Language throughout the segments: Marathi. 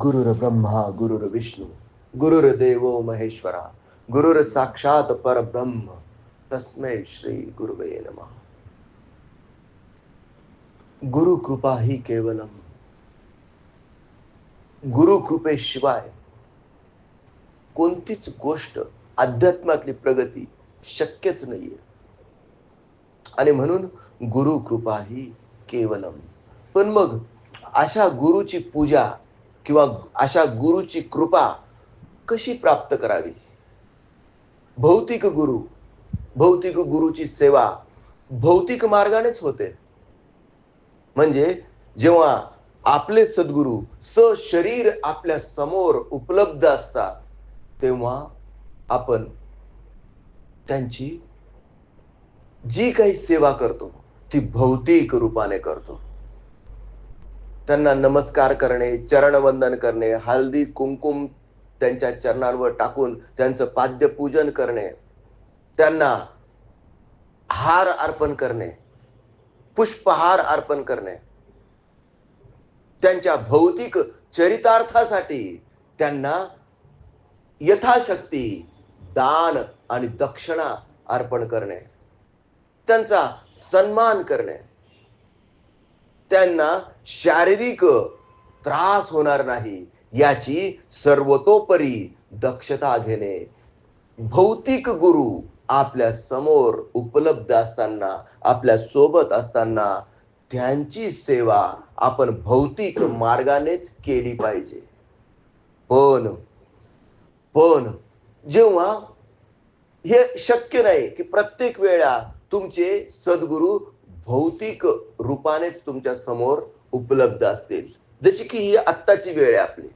गुरुर ब्रह्मा गुरुर विष्णू गुरुर देवो महेश्वरा गुरुर साक्षात परब्रह्म. तस्मै श्री गुरुवे नमः. गुरु कृपा ही केवलम. गुरु कृपेशिवाय कोणतीच गोष्ट अध्यात्मातली प्रगती शक्यच नाहीये. आणि म्हणून गुरु कृपा ही केवलम. पण मग अशा गुरुची पूजा किंवा अशा गुरुची कृपा कशी प्राप्त करावी? भौतिक गुरु भौतिक गुरुची सेवा भौतिक मार्गानेच होते. म्हणजे जेव्हा आपले सद्गुरू सशरीर आपल्यासमोर उपलब्ध असतात तेव्हा आपण त्यांची जी काही सेवा करतो ती भौतिक रूपाने करतो. त्यांना नमस्कार करणे चरणवंदन करणे हळदी कुंकुम त्यांच्या चरणांवर टाकून त्यांचं पाद्यपूजन करणे त्यांना हार अर्पण करणे पुष्पहार अर्पण करणे त्यांच्या भौतिक चरितार्थासाठी त्यांना यथाशक्ती दान आणि दक्षिणा अर्पण करणे त्यांचा सन्मान करणे. त्यांना शारीरिक त्रास होणार नाही याची सर्वतोपरी दक्षता घेणे. भौतिक गुरु आपल्यासमोर उपलब्ध असताना आपल्यासोबत असताना त्यांची सेवा आपण भौतिक मार्गानेच केली पाहिजे. पण पण जेव्हा हे शक्य नाही की प्रत्येक वेळा तुमचे सद्गुरू भौतिक रूपानेच तुमच्यासमोर उपलब्ध असतील. जशी की ही आत्ताची वेळ आहे आपली.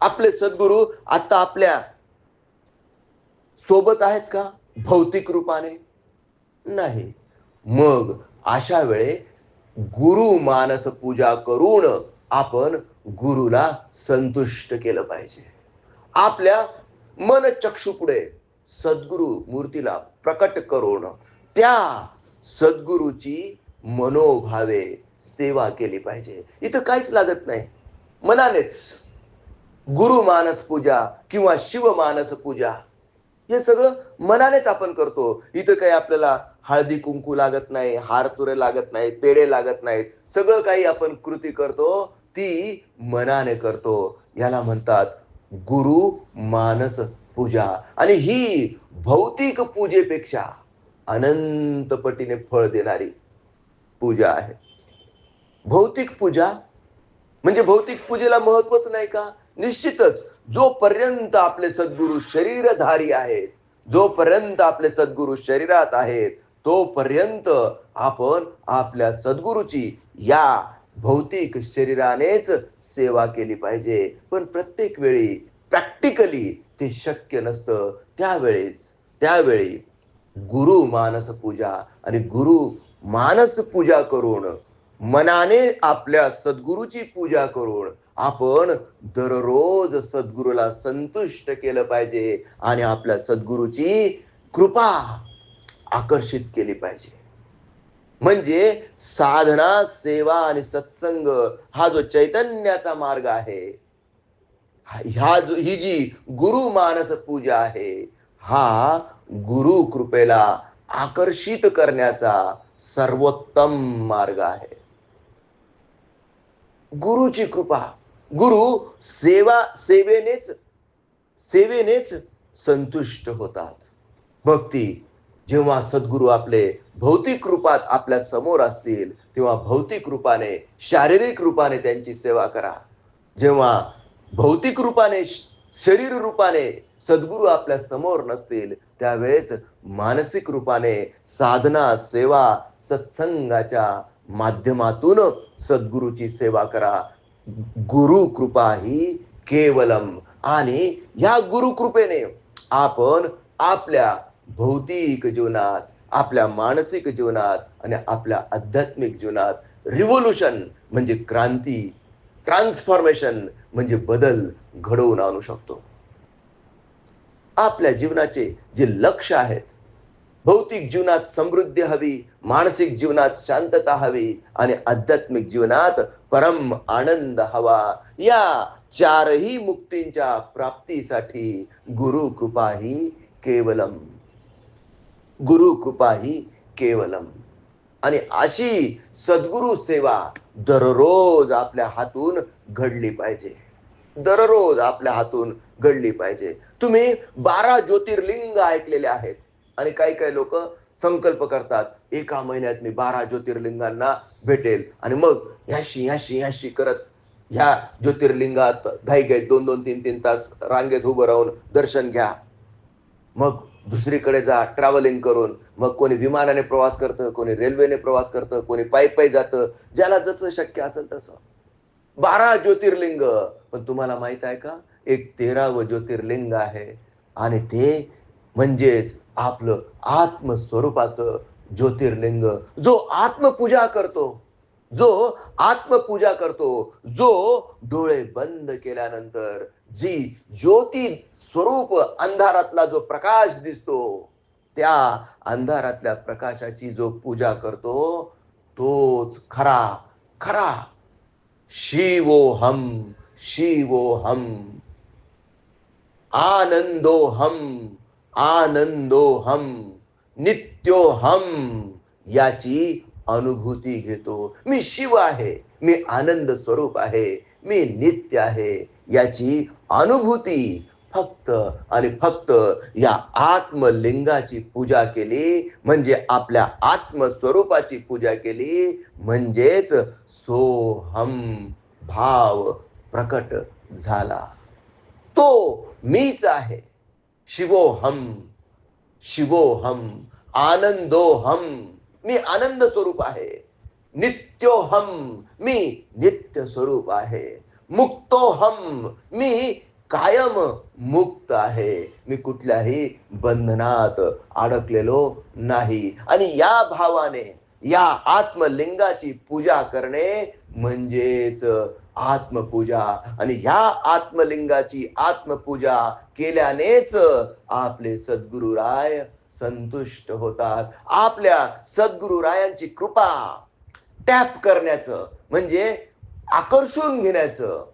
आपले सद्गुरू आता आपल्यासोबत आहेत का? भौतिक रूपाने? नाही. मग अशा वेळे गुरु मानस पूजा करून आपण गुरुला संतुष्ट केलं पाहिजे. आपल्या मन चक्षुपुढे सद्गुरु मूर्तीला प्रकट करून त्या सद्गुरूची मनोभावे सेवा केली पाहिजे. इथं काहीच लागत नाही. मनानेच गुरु मानस पूजा किंवा शिव मानस पूजा हे सगळं मनानेच आपण करतो. इथं काही आपल्याला हळदी कुंकू लागत नाही हार तुरे लागत नाही पेढे लागत नाहीत. सगळं काही आपण कृती करतो ती मनाने करतो. याला म्हणतात गुरु मानस पूजा. आणि ही भौतिक पूजेपेक्षा अनंतपटीने फळ देणारी पूजा आहे. भौतिक पूजा म्हणजे भौतिक पूजेला महत्वच नाही का? निश्चितच जोपर्यंत आपले सद्गुरू शरीरधारी आहेत जोपर्यंत आपले सद्गुरू शरीरात आहेत तोपर्यंत आपण आपल्या सद्गुरूची या भौतिक शरीरानेच सेवा केली पाहिजे. पण प्रत्येक वेळी प्रॅक्टिकली ते शक्य नसतं. त्यावेळेस त्यावेळी गुरु मानस पूजा आणि गुरु मानस पूजा करून मनाने आपल्या सद्गुरूची पूजा करून आपण दररोज सद्गुरूला संतुष्ट केलं पाहिजे आणि आपल्या सद्गुरूची कृपा आकर्षित केली पाहिजे. म्हणजे साधना सेवा आणि सत्संग हा जो चैतन्याचा मार्ग आहे ह्या जो ही जी गुरु मानस पूजा आहे हा गुरु कृपेला आकर्षित करण्याचा सर्वोत्तम मार्ग आहे. गुरुची कृपा गुरु सेवा सेवेनेच सेवेनेच संतुष्ट होतात. भक्ती जेव्हा सद्गुरू आपले भौतिक रूपात आपल्यासमोर असतील तेव्हा भौतिक रूपाने शारीरिक रूपाने त्यांची सेवा करा. जेव्हा भौतिक रूपाने शरीर रूपाने सद्गुरू आपल्यासमोर नसतील त्यावेळेस मानसिक रूपाने साधना सेवा सत्संगाच्या माध्यमातून सद्गुरूची सेवा करा. गुरु कृपा ही केवलम. आणि या गुरु कृपेने आपण आपल्या भौतिक जीवनात आपल्या मानसिक जीवनात आणि आपल्या आध्यात्मिक जीवनात रिव्होल्युशन म्हणजे क्रांती ट्रान्सफॉर्मेशन म्हणजे बदल घडवून आणू शकतो. आपल्या जीवनाचे जे लक्ष आहेत भौतिक जीवनात समृद्धी हवी मानसिक जीवनात शांतता हवी आणि आध्यात्मिक जीवनात परम आनंद हवा. या चारही मुक्तींच्या प्राप्तीसाठी गुरु कृपा ही केवलम. गुरु कृपा ही केवलम. आणि अशी सद्गुरु सेवा दररोज आपल्या हातून घडली पाहिजे. दररोज आपल्या हातून घडली पाहिजे. तुम्ही बारा ज्योतिर्लिंग ऐकलेले आहेत. आणि काही काही लोक संकल्प करतात एका महिन्यात मी बारा ज्योतिर्लिंगांना भेटेल. आणि मग ह्याशी ह्याशी ह्याशी करत ह्या ज्योतिर्लिंगात घाई घाईत दोन दोन तीन तीन तास रांगेत उभं राहून दर्शन घ्या. मग दुसरीकडे जा ट्रॅव्हलिंग करून. मग कोणी विमानाने प्रवास करतं कोणी रेल्वेने प्रवास करतं कोणी पायी पायी जातं. ज्याला जसं शक्य असेल तसं. बारा ज्योतिर्लिंग. पण तुम्हाला माहीत आहे का? एक तेरावं ज्योतिर्लिंग आहे. आणि ते म्हणजेच आपलं आत्मस्वरूपाचं ज्योतिर्लिंग. जो आत्मपूजा करतो जो आत्मपूजा करतो जो डोळे बंद केल्यानंतर जी ज्योती स्वरूप अंधारातला जो प्रकाश दिसतो त्या अंधारातल्या प्रकाशाची जो पूजा करतो तोच खरा खरा. आनंदो हम आनंदो हम नित्यो हम याची अनुभूती घेतो. मी शिव आहे मी आनंद स्वरूप आहे मी नित्य आहे याची अनुभूती फक्त आणि फक्त या आत्मलिंगाची पूजा केली म्हणजे आपल्या आत्मस्वरूपाची पूजा केली म्हणजेच सोहम भाव प्रकट झाला. तो मीच आहे. शिवोहम शिवोहम आनंदोहम मी आनंद स्वरूप आहे. नित्योहम मी नित्य स्वरूप आहे. मुक्तोहम मी कायम मुक्त आहे. मी कुठल्याही बंधनात अडकलेलो नाही. आणि या भावाने या आत्मलिंगाची पूजा करणे म्हणजेच आत्मपूजा. आणि या आत्मलिंगाची आत्मपूजा केल्यानेच आपले सद्गुरु राय संतुष्ट होतात. आपल्या सद्गुरु रायांची कृपा टॅप करण्याचं म्हणजे आकर्षून घेण्याचं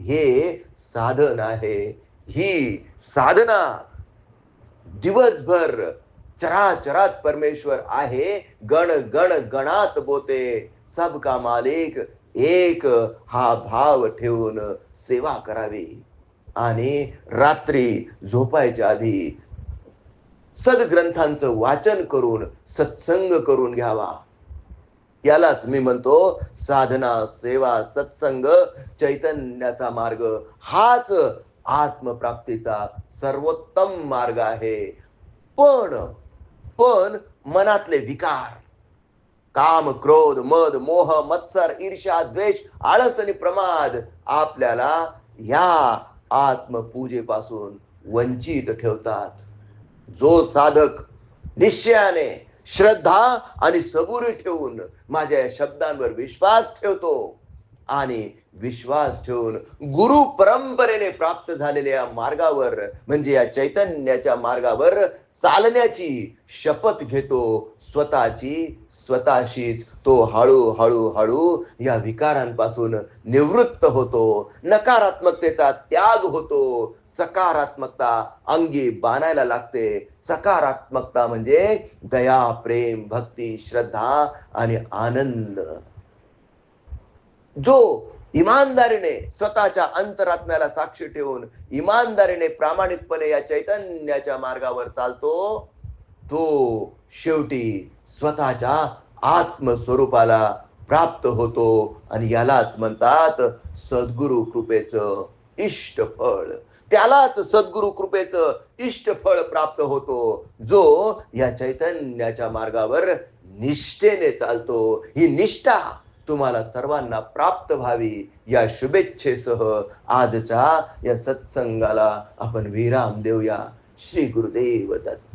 हे साधन आहे. ही साधना दिवसभर चराचरात परमेश्वर आहे. गण गण गणात बोते. सबका मालिक एक हा भाव ठेवून सेवा करावी. आणि रात्री झोपायच्या आधी सद्ग्रंथांचं वाचन करून सत्संग करून घ्यावा. यालाच मी म्हणतो साधना सेवा सत्संग. चैतन्याचा मार्ग हाच आत्मप्राप्तीचा सर्वोत्तम मार्ग आहे. पण पण मनातले विकार. काम क्रोध मद मोह मत्सर ईर्षा द्वेष आळस आणि प्रमाद आपल्याला या आत्मपूजेपासून वंचित ठेवतात. जो साधक निश्चयाने श्रद्धा आणि सबुरी ठेवून माझ्या शब्दांवर विश्वास ठेवतो आणि विश्वास ठेवून गुरु परंपरेने प्राप्त झालेल्या मार्गावर म्हणजे या चैतन्याच्या मार्गावर चालण्याची शपथ घेतो स्वतःची स्वतःशीच तो हळू हळू हळू या विकारांपासून निवृत्त होतो नकारात्मकतेचा त्याग होतो सकारात्मकता अंगी बाणायला लागते. सकारात्मकता म्हणजे दया प्रेम भक्ती श्रद्धा आणि आनंद. जो इमानदारीने स्वतःच्या अंतरात्म्याला साक्षी ठेवून इमानदारीने प्रामाणिकपणे या चैतन्याच्या मार्गावर चालतो तो शेवटी स्वतःच्या आत्मस्वरूपाला प्राप्त होतो आणि यालाच म्हणतात सद्गुरु कृपेचं इष्ट फळ त्यालाच सद्गुरु कृपेचं इष्ट फळ प्राप्त होतो जो या चैतन्याच्या मार्गावर निष्ठेने चालतो. ही निष्ठा तुम्हाला सर्वांना प्राप्त व्हावी. या शुभेच्छेसह आजच्या या सत्संगाला आपण विराम देऊया. श्री गुरुदेव दत्त.